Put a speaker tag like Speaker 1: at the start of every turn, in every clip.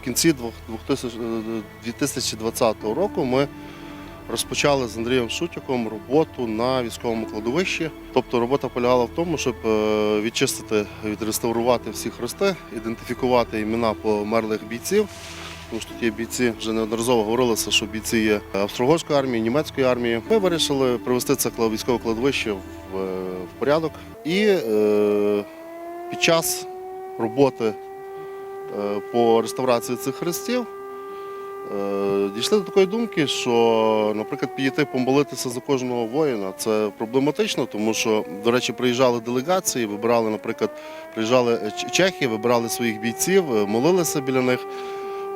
Speaker 1: В кінці двох- 2000 е, 2020 року ми розпочали з Андрієм Шутяком роботу на військовому кладовищі. Тобто робота полягала в тому, щоб е, відчистити, відреставрувати всі хрести, ідентифікувати імена померлих бійців. Тому що є бійці, вже неодноразово говорилося, що бійці є австро-угорської армії, німецької армії. Ми вирішили привести це військове кладовище в, е, порядок. І е, під час роботи е, по реставрації цих хрестів е, дійшли до такої думки, що, наприклад, підійти помолитися за кожного воїна це проблематично, тому що, до речі, приїжджали делегації, вибирали, наприклад, приїжджали чехи, вибирали своїх бійців, е, молилися біля них.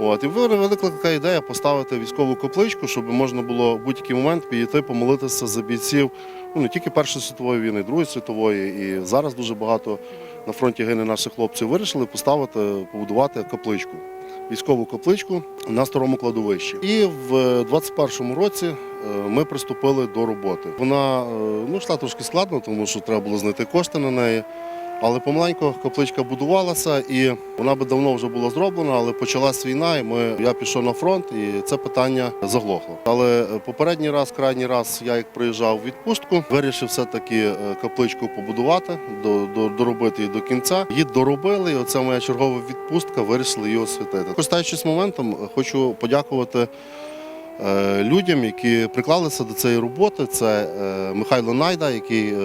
Speaker 1: От, і виникла така ідея поставити військову капличку, щоб можна було в будь-який момент підійти помолитися за бійців ну, не тільки Першої світової війни, Другої світової. І зараз дуже багато на фронті гине наших хлопців. Вирішили поставити, побудувати капличку. Військову капличку на старому кладовищі. І в 21-му році е, ми приступили до роботи. Вона е, ну, йшла трошки складно, тому що треба було знайти кошти на неї. Але помаленьку капличка будувалася, і вона би давно вже була зроблена, але почалась війна, і ми, я пішов на фронт, і це питання заглохло. Але е, попередній раз, крайній раз, я як приїжджав в відпустку, вирішив все-таки е, капличку побудувати, до, до, доробити її до кінця. Її доробили, і оце моя чергова відпустка, вирішили її освятити. Користуючись моментом, хочу подякувати. е, Людям, які приклалися до цієї роботи, це Михайло Найда, який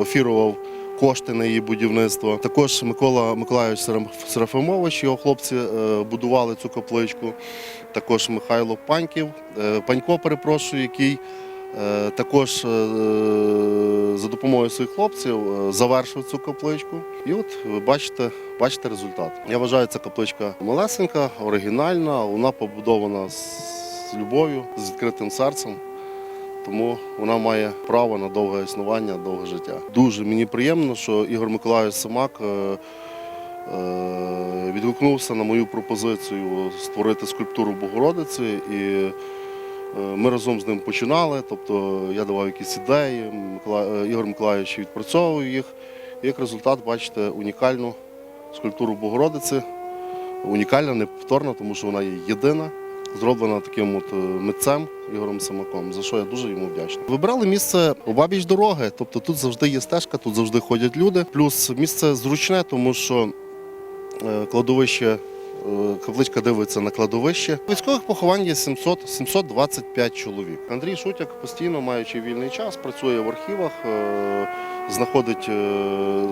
Speaker 1: офірував кошти на її будівництво. Також Микола Миколайович Сераф- Серафимович, його хлопці е, будували цю капличку. Також Михайло Паньків, е, Панько, перепрошую, який е, також за допомогою своїх хлопців завершив цю капличку. І от ви бачите, бачите результат. Я вважаю, ця капличка малесенька, оригінальна, вона побудована з любов'ю, з відкритим серцем. Тому вона має право на довге існування, довге життя. Дуже мені приємно, що Ігор Миколаївич Самак е, е, відгукнувся на мою пропозицію створити скульптуру Богородиці. І е, ми разом з ним починали. Тобто я давав якісь ідеї, Ігор Миколаївич відпрацьовував їх. І як результат, бачите, унікальну скульптуру Богородиці. Унікальна, неповторна, тому що вона є єдина зроблена таким от е, митцем Ігорем Самаком, за що я дуже йому вдячний. Вибрали місце обабіч дороги, тобто тут завжди є стежка, тут завжди ходять люди. Плюс місце зручне, тому що е, кладовище. е, Капличка дивиться на кладовище. Військових поховань є 700, 725 чоловік. Андрій Шутяк постійно, маючи вільний час, працює в архівах, знаходить,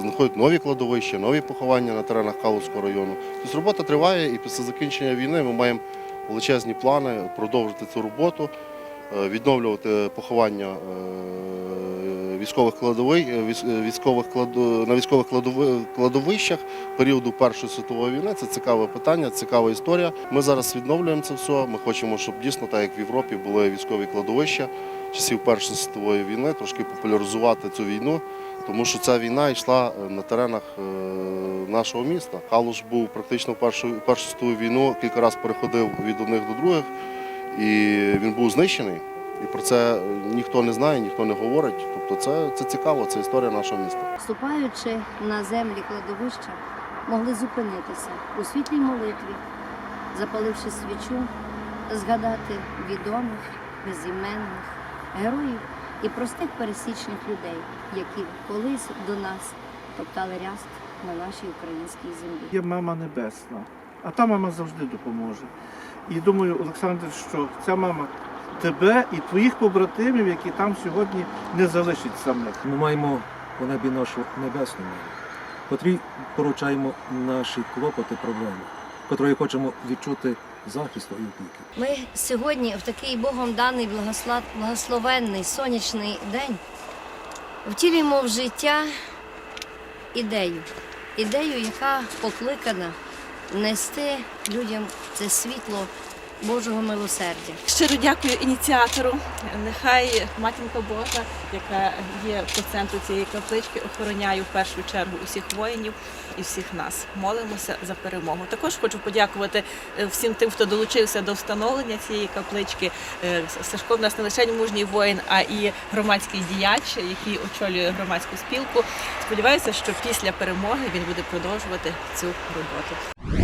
Speaker 1: знаходить нові кладовища, нові поховання на теренах Калузького району. Тобто робота триває, і після закінчення війни ми маємо величезні плани продовжити цю роботу, е, відновлювати поховання е, військових кладовий, е, військ- військових на військових кладови- кладовищах періоду Першої світової війни. Це цікаве питання, цікава історія. Ми зараз відновлюємо це все. Ми хочемо, щоб дійсно, так як в Європі, були військові кладовища часів Першої світової війни, трошки популяризувати цю війну. Тому що ця війна йшла на теренах нашого міста. Калуш був практично в першу, першу світову війну, кілька разів переходив від одних до других, і він був знищений. І про це ніхто не знає, ніхто не говорить. Тобто це, це цікаво, це історія нашого міста.
Speaker 2: Вступаючи на землі кладовища, могли зупинитися у світлій молитві, запаливши свічу, згадати відомих, безіменних, героїв і простих пересічних людей, які колись до нас топтали ряст на нашій українській землі.
Speaker 3: Є мама небесна, а та мама завжди допоможе. І думаю, Олександр, що ця мама тебе і твоїх побратимів, які там сьогодні не залишить самих.
Speaker 4: Ми маємо у небі нашу небесну маму, котрій поручаємо наші клопоти, проблеми, котрої хочемо відчути захисту і опіки.
Speaker 2: Ми сьогодні, в такий Богом даний благословенний сонячний день, втілюємо в життя ідею, ідею, яка покликана нести людям це світло Божого милосердя.
Speaker 5: Щиро дякую ініціатору. Нехай матінка Божа, яка є по центру цієї каплички, охороняє в першу чергу усіх воїнів і всіх нас. Молимося за перемогу. Також хочу подякувати е, всім тим, хто долучився до встановлення цієї каплички. Е, Сашко в нас не лише мужній воїн, а і громадський діяч, який очолює громадську спілку. Сподіваюся, що після перемоги він буде продовжувати цю роботу.